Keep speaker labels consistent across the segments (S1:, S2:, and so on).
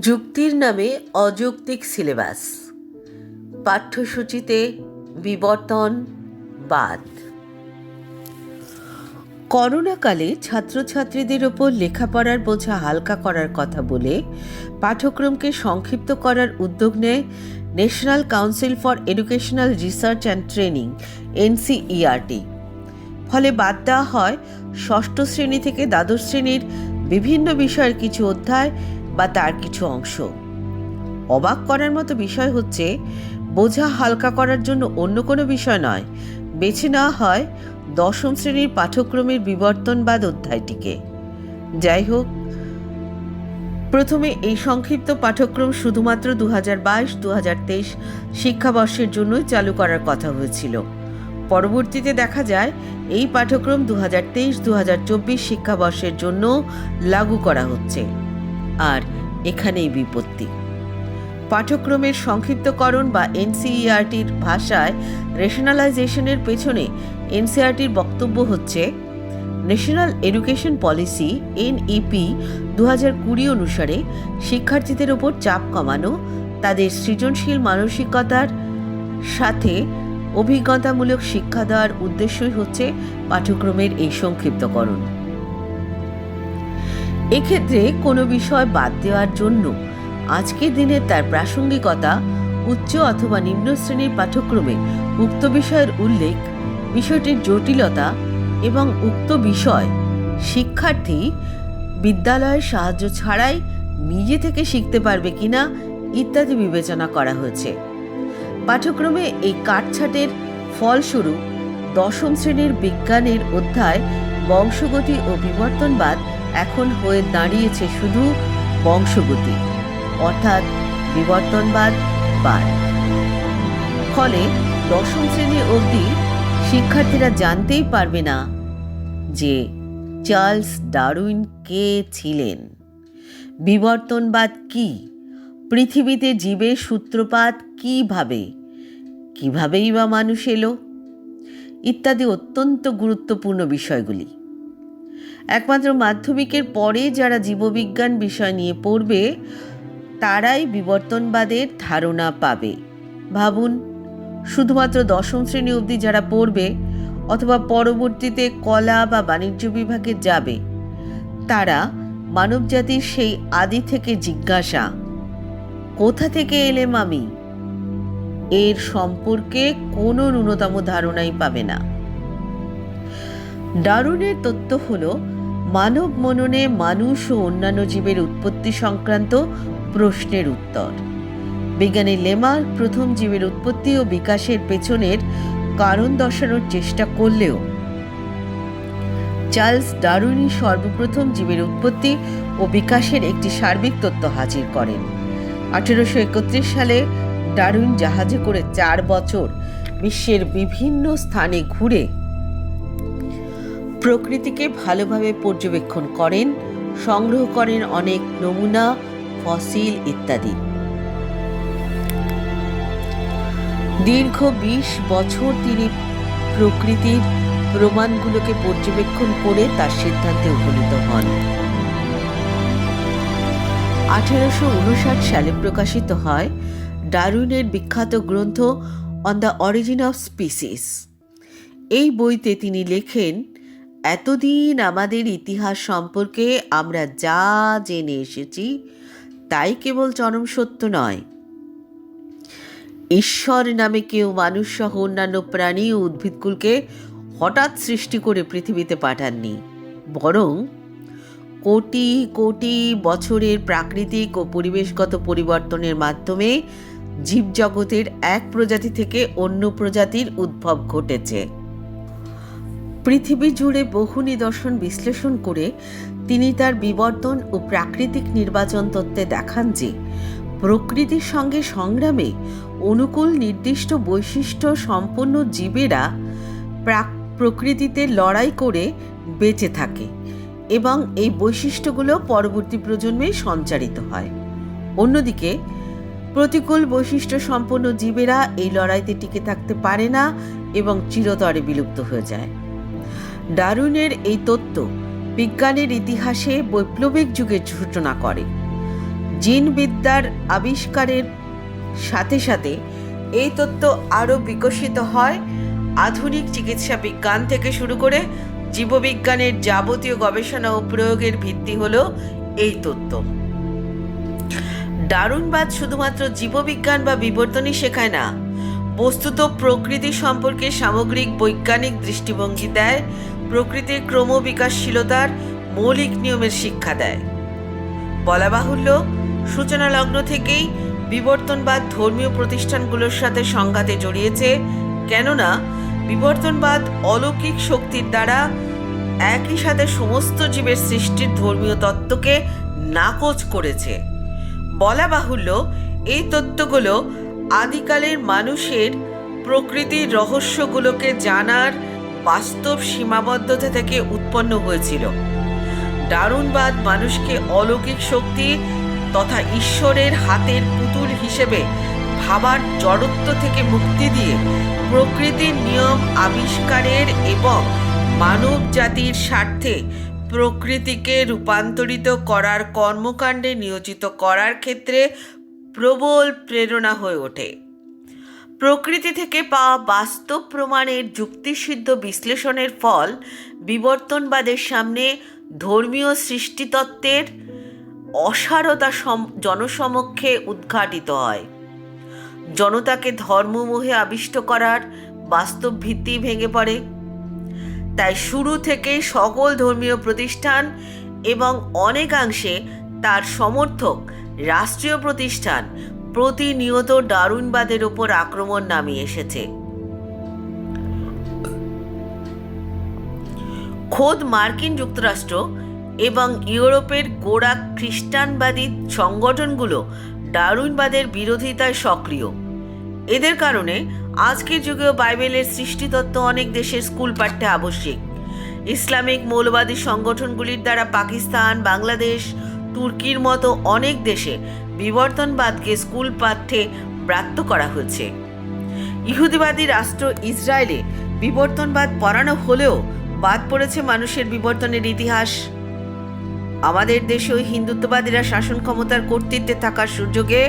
S1: যুক্তির নামে অযৌক্তিক সিলেবাস। পাঠ্যসূচিতে বিবর্তন, বাদ। করোনাকালে ছাত্রছাত্রীদের ওপর লেখাপড়ার বোঝা হালকা করার কথা বলে পাঠ্যক্রমকে সংক্ষিপ্ত করার উদ্যোগ নেয় national council for educational research and training, NCERT. ফলে বাদ দেওয়া হয় ষষ্ঠ শ্রেণি থেকে দ্বাদশ শ্রেণির বিভিন্ন বিষয়ের কিছু অধ্যায় বা তার কিছু অংশ। অবাক করার মতো বিষয় হচ্ছে, বোঝা হালকা করার জন্য অন্য কোনো বিষয় নয়। বেছে নেওয়া হয় দশম শ্রেণির পাঠ্যক্রমের বিবর্তনবাদ অধ্যায়টিকে। যাই হোক, প্রথমে এই সংক্ষিপ্ত পাঠ্যক্রম শুধুমাত্র দু হাজার বাইশ দু হাজার তেইশ শিক্ষাবর্ষের জন্যই চালু করার কথা হয়েছিল। পরবর্তীতে দেখা যায়, এই পাঠ্যক্রম দু হাজার তেইশ দু হাজার চব্বিশ শিক্ষাবর্ষের জন্য লাগু করা হচ্ছে। আর এখানেই বিপত্তি। পাঠ্যক্রমের সংক্ষিপ্তকরণ বা এনসিইআরটির ভাষায় রেশনালাইজেশনের পেছনে এনসিআরটির বক্তব্য হচ্ছে ন্যাশনাল এডুকেশন পলিসি এনইপি দু হাজার কুড়ি অনুসারে শিক্ষার্থীদের ওপর চাপ কমানো, তাদের সৃজনশীল মানসিকতার সাথে অভিজ্ঞতামূলক শিক্ষা দেওয়ার উদ্দেশ্যই হচ্ছে পাঠ্যক্রমের এই সংক্ষিপ্তকরণ। এক্ষেত্রে কোনো বিষয় বাদ দেওয়ার জন্য আজকের দিনে তার প্রাসঙ্গিকতা, উচ্চ অথবা নিম্ন শ্রেণির পাঠ্যক্রমে উক্ত বিষয়ের উল্লেখ, বিষয়টির জটিলতা এবং উক্ত বিষয় শিক্ষার্থী বিদ্যালয়ের সাহায্য ছাড়াই নিজে থেকে শিখতে পারবে কিনা ইত্যাদি বিবেচনা করা হয়েছে। পাঠ্যক্রমে এই কাটছাটের ফলস্বরূপ দশম শ্রেণির বিজ্ঞানের অধ্যায় বংশগতি ও বিবর্তনবাদ এখন হয়ে দাঁড়িয়েছে শুধু বংশগতি, অর্থাৎ বিবর্তনবাদ, বাদ। ফলে দশম শ্রেণি অবধি শিক্ষার্থীরা জানতেই পারবে না যে চার্লস ডারউইন কে ছিলেন। বিবর্তনবাদ কি? পৃথিবীতে জীবের সূত্রপাত কীভাবে? কিভাবেই বা মানুষ এলো? ইত্যাদি অত্যন্ত গুরুত্বপূর্ণ বিষয়গুলি। একমাত্র মাধ্যমিকের পরে যারা জীববিজ্ঞান বিষয় নিয়ে পড়বে, তারাই বিবর্তনবাদের ধারণা পাবে। ভাবুন, শুধুমাত্র দশম শ্রেণি অবধি যারা পড়বে, অথবা পরবর্তীতে কলা বা বাণিজ্য বিভাগে যাবে, তারা মানবজাতির সেই আদি থেকে জিজ্ঞাসা, কোথা থেকে এলেম আমি এর সম্পর্কে কোনো ন্যূনতম ধারণাই পাবে না। ডারুনের তত্ত্ব হল মানব মননে মানুষ ও অন্যান্য জীবের উৎপত্তি সংক্রান্ত প্রশ্নের উত্তর। বিজ্ঞানী লেমার প্রথম জীবের উৎপত্তি ও বিকাশের পেছনের কারণ দর্শানোর চেষ্টা করলেও চার্লস ডারুনি সর্বপ্রথম জীবের উৎপত্তি ও বিকাশের একটি সার্বিক তত্ত্ব হাজির করেন। আঠেরোশো একত্রিশ সালে ডারুইন জাহাজে করে চার বছর বিশ্বের বিভিন্ন স্থানে ঘুরে প্রকৃতিকে ভালোভাবে পর্যবেক্ষণ করেন, সংগ্রহ করেন অনেক নমুনা, ফসিল ইত্যাদি। দীর্ঘ বিশ বছর তিনি প্রকৃতির প্রমাণগুলোকে পর্যবেক্ষণ করে তার সিদ্ধান্তে উপনীত হন। আঠেরোশো উনষাট সালে প্রকাশিত হয় ডারুইনের বিখ্যাত গ্রন্থ on the origin of species এই বইতে তিনি লেখেন এতদিন আমাদের ইতিহাস সম্পর্কে আমরা যা জেনে এসেছি, তাই কেবল চরম সত্য নয়। ঈশ্বর নামে কেউ মানুষ সহ অন্যান্য প্রাণী ও উদ্ভিদকুলকে হঠাৎ সৃষ্টি করে পৃথিবীতে পাঠাননি। বরং কোটি কোটি বছরের প্রাকৃতিক ও পরিবেশগত পরিবর্তনের মাধ্যমে জীবজগতের এক প্রজাতি থেকে অন্য প্রজাতির উদ্ভব ঘটেছে। পৃথিবী জুড়ে বহু নিদর্শন বিশ্লেষণ করে তিনি তার বিবর্তন ও প্রাকৃতিক নির্বাচন তত্ত্বে দেখান যে প্রকৃতির সঙ্গে সংগ্রামে অনুকূল নির্দিষ্ট বৈশিষ্ট্য সম্পন্ন জীবেরা প্রাক প্রকৃতিতে লড়াই করে বেঁচে থাকে এবং এই বৈশিষ্ট্যগুলো পরবর্তী প্রজন্মে সঞ্চারিত হয়। অন্যদিকে, প্রতিকূল বৈশিষ্ট্য সম্পন্ন জীবেরা এই লড়াইতে টিকে থাকতে পারে না এবং চিরতরে বিলুপ্ত হয়ে যায়। ডারুইনের এই তত্ত্ব বিজ্ঞানের ইতিহাসে বৈপ্লবিক যুগের সূচনা করে। জিনবিদ্যার আবিষ্কারের সাথে সাথে এই তত্ত্ব আরও বিকশিত হয়। আধুনিক চিকিৎসা বিজ্ঞান থেকে শুরু করে জীববিজ্ঞানের যাবতীয় গবেষণা ও প্রয়োগের ভিত্তি হল এই তত্ত্ব। দারুণবাদ শুধুমাত্র জীববিজ্ঞান বা বিবর্তনই শেখায় না বস্তুত প্রকৃতি সম্পর্কে সামগ্রিক বৈজ্ঞানিক দৃষ্টিভঙ্গি দেয়, প্রকৃতির ক্রমবিকাশশীলতার মৌলিক নিয়মের শিক্ষা দেয়। বলা বাহুল্য সূচনা লগ্ন থেকেই বিবর্তনবাদ ধর্মীয় প্রতিষ্ঠানগুলোর সাথে সংঘাতে জড়িয়েছে, কেননা বিবর্তনবাদ অলৌকিক শক্তির দ্বারা একই সাথে সমস্ত জীবের সৃষ্টির ধর্মীয় তত্ত্বকে নাকচ করেছে। বলা বাহুল্য, এই তত্ত্বগুলো আদিকালের মানুষের প্রকৃতির রহস্যগুলোকে জানার বাস্তব সীমাবদ্ধতা থেকে উৎপন্ন হয়েছিল। দারুণবাদ মানুষকে অলৌকিক শক্তি তথা ঈশ্বরের হাতের পুতুল হিসেবে ভাবার জড়ত্ব থেকে মুক্তি দিয়ে প্রকৃতির নিয়ম আবিষ্কারের এবং মানব জাতির স্বার্থে প্রকৃতিকে রূপান্তরিত করার কর্মকাণ্ডে নিয়োজিত করার ক্ষেত্রে প্রবল প্রেরণা হয়ে ওঠে। প্রকৃতি থেকে পাওয়া বাস্তব প্রমাণের যুক্তিসিদ্ধ বিশ্লেষণের ফল বিবর্তনবাদের সামনে ধর্মীয় সৃষ্টিতত্ত্বের অসারতা সম- জনসমক্ষে উদ্ঘাটিত হয়। জনতাকে ধর্মমোহে আবিষ্ট করার বাস্তব ভিত্তি ভেঙে পড়ে। তাই শুরু থেকেই সকল ধর্মীয় প্রতিষ্ঠান এবং অনেকাংশে তার সমর্থক রাষ্ট্রীয় প্রতিষ্ঠান প্রতিনিয়ত দারুণবাদের ওপর আক্রমণ নামিয়ে এসেছে। খোদ মার্কিন যুক্তরাষ্ট্র এবং ইউরোপের গোড়া খ্রিস্টানবাদী সংগঠনগুলো দারুণবাদের বিরোধিতায় সক্রিয়। এদের কারণে আজকের যুগেও বাইবেলের সৃষ্টিতত্ত্ব অনেক দেশের স্কুল পাঠ্যে আবশ্যিক। ইসলামিক মৌলবাদী সংগঠনগুলির দ্বারা পাকিস্তান, বাংলাদেশ তুর্কির মতো অনেক দেশে বিবর্তনবাদকে স্কুল পাঠ্যে ব্রাত্য করা হয়েছে। ইহুদিবাদী রাষ্ট্র ইসরায়েলে বিবর্তনবাদ পড়ানো হলেও বাদ পড়েছে মানুষের বিবর্তনের ইতিহাস। আমাদের দেশেও হিন্দুত্ববাদীরা শাসন ক্ষমতার কর্তৃত্বে থাকার সুযোগে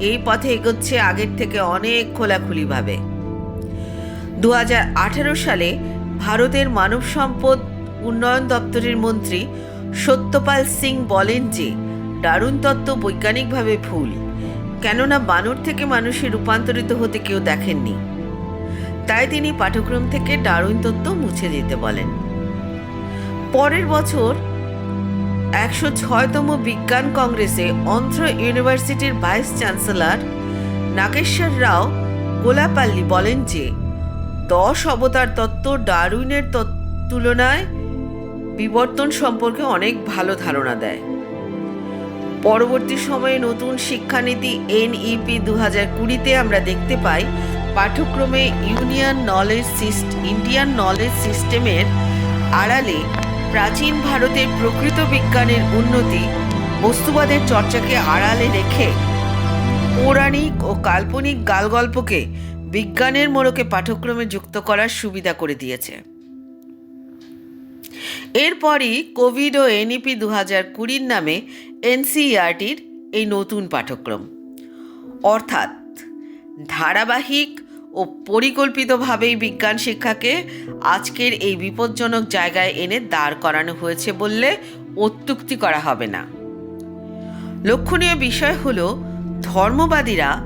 S1: এই পথে এগোচ্ছে আগের থেকে অনেক খোলাখুলিভাবে। দু হাজার আঠারো সালে ভারতের মানব সম্পদ উন্নয়ন দপ্তরের মন্ত্রী সত্যপাল সিং বলেন যে, দারুণ তত্ত্ব বৈজ্ঞানিকভাবে ভুল। কেননা বানর থেকে মানুষে রূপান্তরিত হতে কেউ দেখেননি। তাই তিনি পাঠ্যক্রম থেকে দারুণ তত্ত্ব মুছে দিতে বলেন। পরের বছর একশো ছয়তম বিজ্ঞান কংগ্রেসে অন্ধ্র ইউনিভার্সিটির ভাইস চ্যান্সেলর নাগেশ্বর রাও গোলাপাল্লি বলেন যে, দশ অবতার তত্ত্ব ডারুইনের তুলনায় বিবর্তন সম্পর্কে অনেক ভালো ধারণা দেয়। পরবর্তী সময়ে নতুন শিক্ষানীতি এনইপি দু হাজার কুড়িতে আমরা দেখতে পাই, পাঠ্যক্রমে ইউনিয়ন নলেজ সিস্ট ইন্ডিয়ান নলেজ সিস্টেমের আড়ালে প্রাচীন ভারতের প্রকৃত বিজ্ঞানের উন্নতি, বস্তুবাদের চর্চাকে আড়ালে রেখে পৌরাণিক ও কাল্পনিক গালগল্পকে বিজ্ঞানের মোড়কে পাঠ্যক্রমে যুক্ত করার সুবিধা করে দিয়েছে। এরপরই কোভিড ও এনইপি দু হাজার কুড়ির নামে এনসিইআরটির এই নতুন পাঠ্যক্রম। অর্থাৎ ধারাবাহিক ও পরিকল্পিতভাবেই বিজ্ঞান শিক্ষাকে আজকের এই বিপজ্জনক জায়গায় এনে দাঁড় করানো হয়েছে বললে অত্যুক্তি করা হবে না। লক্ষণীয় বিষয় হল ধর্মবাদীরা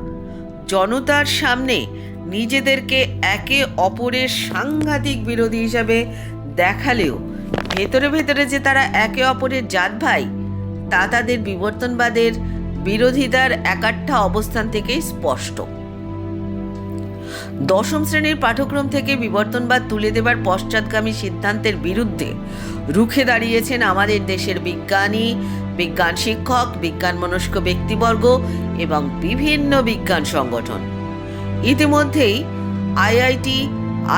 S1: জনতার সামনে নিজেদেরকে একে অপরের সাংঘাতিক বিরোধী হিসাবে দেখালেও ভেতরে ভেতরে যে তারা একে অপরের জাত ভাই, তা তাদের বিবর্তনবাদের বিরোধিতার একাঠা অবস্থান থেকেই স্পষ্ট। দশম শ্রেণির পাঠ্যক্রম থেকে বিবর্তনবাদ তুলে দেবার পশ্চাৎগামী সিদ্ধান্তের বিরুদ্ধে রুখে দাঁড়িয়েছেন আমাদের দেশের বিজ্ঞানী, বিজ্ঞান শিক্ষক, বিজ্ঞান মনস্ক ব্যক্তিবর্গ এবং বিভিন্ন বিজ্ঞান সংগঠন। ইতিমধ্যেই আইআইটি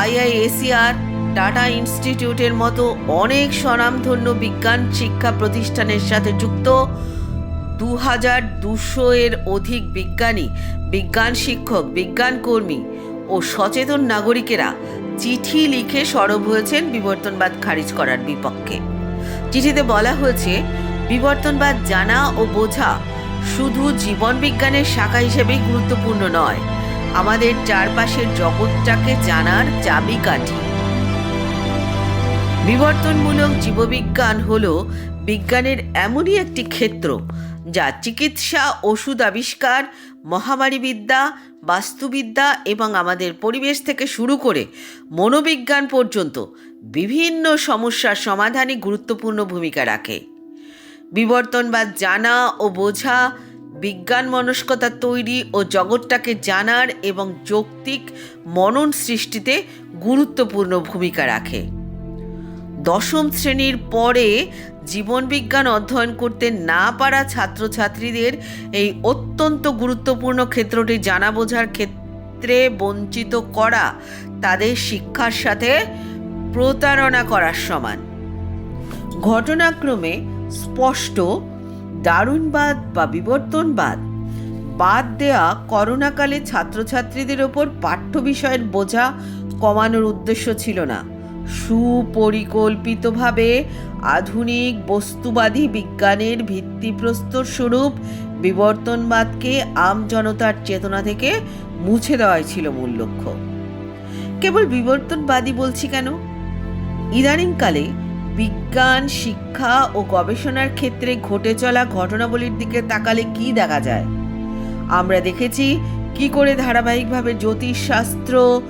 S1: আইআইএসিআর টাটা ইনস্টিটিউটের মতো অনেক স্বনামধন্য বিজ্ঞান শিক্ষা প্রতিষ্ঠানের সাথে যুক্ত দু হাজার দুশো এর অধিক বিজ্ঞানী, বিজ্ঞান শিক্ষক, বিজ্ঞান কর্মী ও সচেতন নাগরিকেরা চিঠি লিখে সরব হয়েছেন বিবর্তনবাদ খারিজ করার বিপক্ষে। চিঠিতে বলা হয়েছে, বিবর্তনবাদ জানা ও বোঝা শুধু জীবন বিজ্ঞানের শাখা হিসেবেই গুরুত্বপূর্ণ নয়, আমাদের চারপাশের জগৎটাকে জানার চাবিকাঠি। বিবর্তনমূলক জীববিজ্ঞান হল বিজ্ঞানের এমনই একটি ক্ষেত্র যা চিকিৎসা, ওষুধ আবিষ্কার, মহামারীবিদ্যা, বাস্তুবিদ্যা এবং আমাদের পরিবেশ থেকে শুরু করে মনোবিজ্ঞান পর্যন্ত বিভিন্ন সমস্যার সমাধানে গুরুত্বপূর্ণ ভূমিকা রাখে। বিবর্তনবাদ জানা ও বোঝা, বিজ্ঞান মনস্কতা তৈরি ও জগৎটাকে জানার এবং যৌক্তিক মনন সৃষ্টিতে গুরুত্বপূর্ণ ভূমিকা রাখে। দশম শ্রেণির পরে জীবনবিজ্ঞান অধ্যয়ন করতে না পারা ছাত্রছাত্রীদের এই অত্যন্ত গুরুত্বপূর্ণ ক্ষেত্রটি জানা বোঝার ক্ষেত্রে বঞ্চিত করা তাদের শিক্ষার সাথে প্রতারণা করার সমান। ঘটনাক্রমে স্পষ্ট, দারুণবাদ বা বিবর্তনবাদ বাদ দেয়া করোনাকালে ছাত্রছাত্রীদের ওপর পাঠ্য বিষয়ের বোঝা কমানোর উদ্দেশ্য ছিল না। সুপরিকল্পিতভাবে আধুনিক বস্তুবাদী বিজ্ঞানের ভিত্তিপ্রস্তর স্বরূপ বিবর্তনবাদকে আম জনতার চেতনা থেকে মুছে দেওয়াই ছিল মূল লক্ষ্য। কেবল বিবর্তনবাদী বলছি কেন? ইদানিংকালে বিজ্ঞান, শিক্ষা ও গবেষণার ক্ষেত্রে ঘটে চলা ঘটনাবলীর দিকে তাকালে কি দেখা যায়? আমরা দেখেছি কি করে ধারাবাহিকভাবে জ্যোতিষশাস্ত্র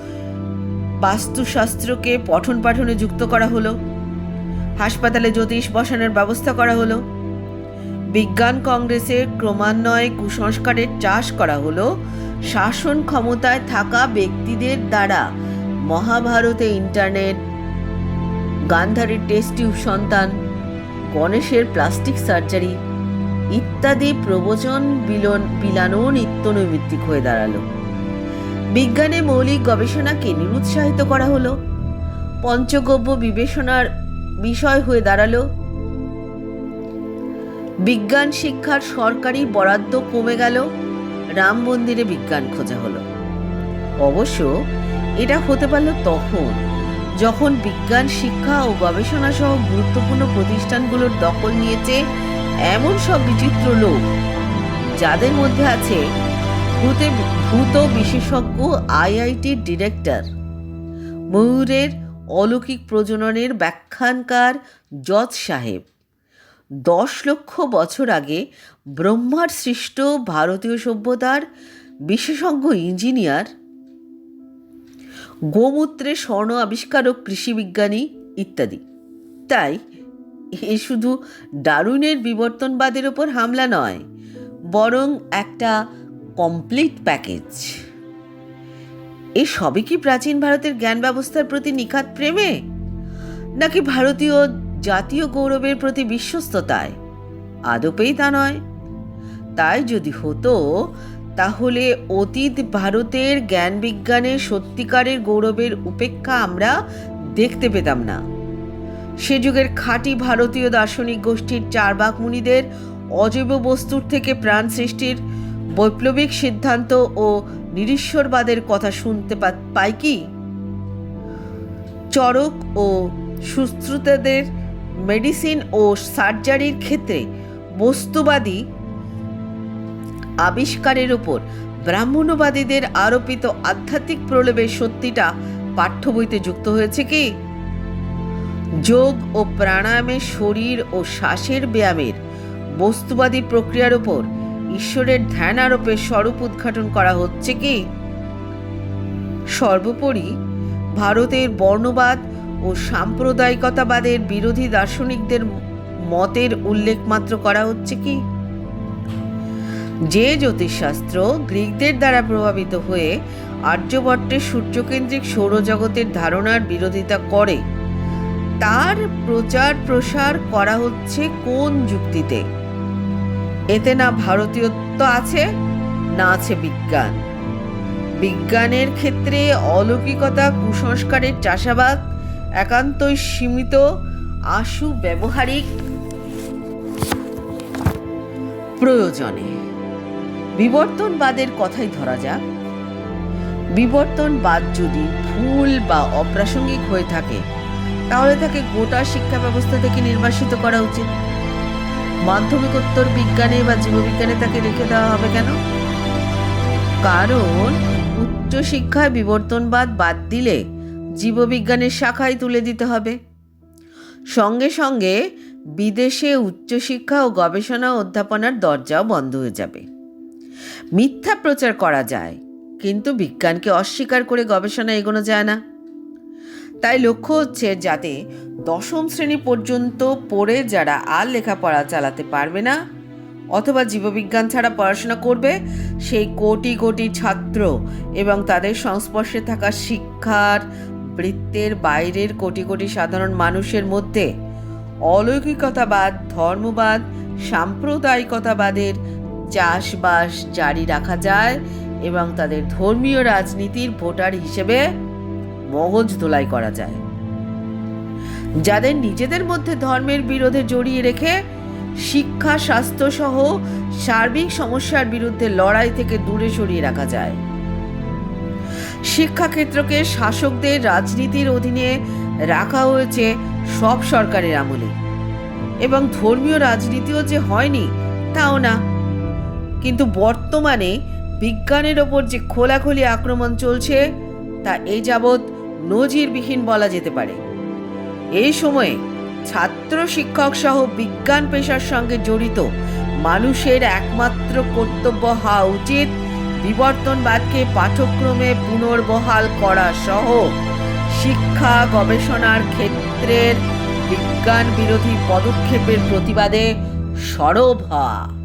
S1: বাস্তুশাস্ত্রকে পঠন পাঠনে যুক্ত করা হলো। হাসপাতালে জ্যোতিষ বসানোর ব্যবস্থা করা হলো। বিজ্ঞান কংগ্রেসে ক্রমান্বয়ে কুসংস্কারের চাষ করা হলো। শাসন ক্ষমতায় থাকা ব্যক্তিদের দ্বারা মহাভারতে ইন্টারনেট, গান্ধারীর টেস্ট টিউব সন্তান, গণেশের প্লাস্টিক সার্জারি ইত্যাদি প্রবচন বিলন বিলানো নিত্য নৈমিত্তিক হয়ে দাঁড়াল। বিজ্ঞানে মৌলিক গবেষণাকে নিরুৎসাহিত করা হলো। পঞ্চগব্য বিবেচনার বিষয় হয়ে দাঁড়াল। বিজ্ঞান শিক্ষার সরকারি বরাদ্দ কমে গেল। রাম মন্দিরে বিজ্ঞান খোঁজা হলো। অবশ্য এটা হতে পারল তখন, যখন বিজ্ঞান শিক্ষা ও গবেষণা সহ গুরুত্বপূর্ণ প্রতিষ্ঠানগুলোর দখল নিয়েছে এমন সব বিচিত্র লোক, যাদের মধ্যে আছে ভূতে ভূত বিশেষজ্ঞ আইআইটির ডিরেক্টর। ময়ূরের অলৌকিক প্রজননের ব্যাখ্যানকার জজ সাহেব। দশ লক্ষ বছর আগে ব্রহ্মার সৃষ্ট ভারতীয় সভ্যতার বিশেষজ্ঞ ইঞ্জিনিয়ার, গোমূত্রে স্বর্ণ আবিষ্কারক কৃষিবিজ্ঞানী ইত্যাদি। তাই এ শুধু ডারুইনের বিবর্তনবাদের ওপর হামলা নয়, বরং একটা কমপ্লিট প্যাকেজ সবই কি প্রাচীন ভারতের জ্ঞান ব্যবস্থার প্রতি নিখাত প্রেমে? নাকি ভারতীয় জাতীয় গৌরবের প্রতি বিশ্বস্ততায়? আদপেই তা নয়। তাই যদি হতো, তাহলে অতীত ভারতের জ্ঞান বিজ্ঞানের সত্যিকারের গৌরবের উপেক্ষা আমরা দেখতে পেতাম না। সে যুগের খাঁটি ভারতীয় দার্শনিক গোষ্ঠীর চারবাক মুনিদের অজৈব বস্তুর থেকে প্রাণ সৃষ্টির বৈপ্লবিক সিদ্ধান্ত ও নিরীশ্বরবাদের কথা শুনতে পাই কি? চরক ও সুশ্রুতদের মেডিসিন ও সার্জারির ক্ষেত্রে বস্তুবাদী আবিষ্কারের উপর ব্রাহ্মণবাদীদের আরোপিত আধ্যাত্মিক প্রলোভের সত্যিটা পাঠ্য বইতে যুক্ত হয়েছে কি? যোগ ও প্রাণায়ামের শরীর ও শ্বাসের ব্যায়ামের বস্তুবাদী প্রক্রিয়ার উপর ঈশ্বরের ধ্যান আরোপের স্বরূপ উদ্ঘাটন করা হচ্ছে কি? সর্বোপরি ভারতের বর্ণবাদ ও সাম্প্রদায়িকতাবাদের বিরোধী দার্শনিকদের মতের উল্লেখ মাত্র করা হচ্ছে কি? যে জ্যোতিষশাস্ত্র গ্রিকদের দ্বারা প্রভাবিত হয়ে আর্যভট্টের সূর্যকেন্দ্রিক সৌরজগতের ধারণার বিরোধিতা করে, তার প্রচার প্রসার করা হচ্ছে কোন যুক্তিতে? এতে না ভারতীয়ত্ব আছে, না আছে বিজ্ঞান। বিজ্ঞানের ক্ষেত্রে অলৌকিকতা, কুসংস্কারের চাষাবাদ একান্তই সীমিত, আশু ব্যবহারিক প্রয়োজনে। বিবর্তনবাদের কথাই ধরা যাক। বিবর্তনবাদ যদি ভুল বা অপ্রাসঙ্গিক হয়ে থাকে, তাহলে তাকে গোটা শিক্ষা ব্যবস্থা থেকে নির্বাসিত করা উচিত। মাধ্যমিকোত্তর বিজ্ঞানে বা জীববিজ্ঞানে তাকে রেখে দেওয়া হবে কেন? কারণ উচ্চশিক্ষায় বিবর্তনবাদ বাদ দিলে জীববিজ্ঞানের শাখায় তুলে দিতে হবে। সঙ্গে সঙ্গে বিদেশে উচ্চশিক্ষা ও গবেষণা অধ্যাপনার দরজাও বন্ধ হয়ে যাবে। মিথ্যা প্রচার করা যায়, কিন্তু বিজ্ঞানকে অস্বীকার করে গবেষণা এগোনো যায় না। তাই লক্ষ্য হচ্ছে যাতে দশম শ্রেণি পর্যন্ত পড়ে যারা আর লেখাপড়া চালাতে পারবে না অথবা জীববিজ্ঞান ছাড়া পড়াশোনা করবে, সেই কোটি কোটি ছাত্র এবং তাদের সংস্পর্শে থাকা শিক্ষার বৃত্তের বাইরের কোটি কোটি সাধারণ মানুষের মধ্যে অলৌকিকতাবাদ, ধর্মবাদ, সাম্প্রদায়িকতাবাদের চাষবাস জারি রাখা যায় এবং তাদের ধর্মীয় রাজনীতির ভোটার হিসেবে মগজ ধোলাই করা যায়। যাদের নিজেদের মধ্যে ধর্মের বিরোধে জড়িয়ে রেখে শিক্ষা, স্বাস্থ্য সহ সার্বিক সমস্যার বিরুদ্ধে লড়াই থেকে দূরে সরিয়ে রাখা যায়। শিক্ষাক্ষেত্রকে শাসকদের রাজনীতির অধীনে রাখা হয়েছে সব সরকারের আমলে। এবং ধর্মীয় রাজনীতিও যে হয়নি, তাও না। কিন্তু বর্তমানে বিজ্ঞানের ওপর যে খোলাখুলি আক্রমণ চলছে, তা এই যাবৎ নজিরবিহীন বলা যেতে পারে। এই সময়ে ছাত্র শিক্ষক সহ বিজ্ঞান পেশার সঙ্গে জড়িত মানুষের একমাত্র কর্তব্য হওয়া উচিত বিবর্তনবাদকে পাঠ্যক্রমে পুনর্বহাল করা সহ শিক্ষা গবেষণার ক্ষেত্রের বিজ্ঞান বিরোধী পদক্ষেপের প্রতিবাদে সরব হওয়া।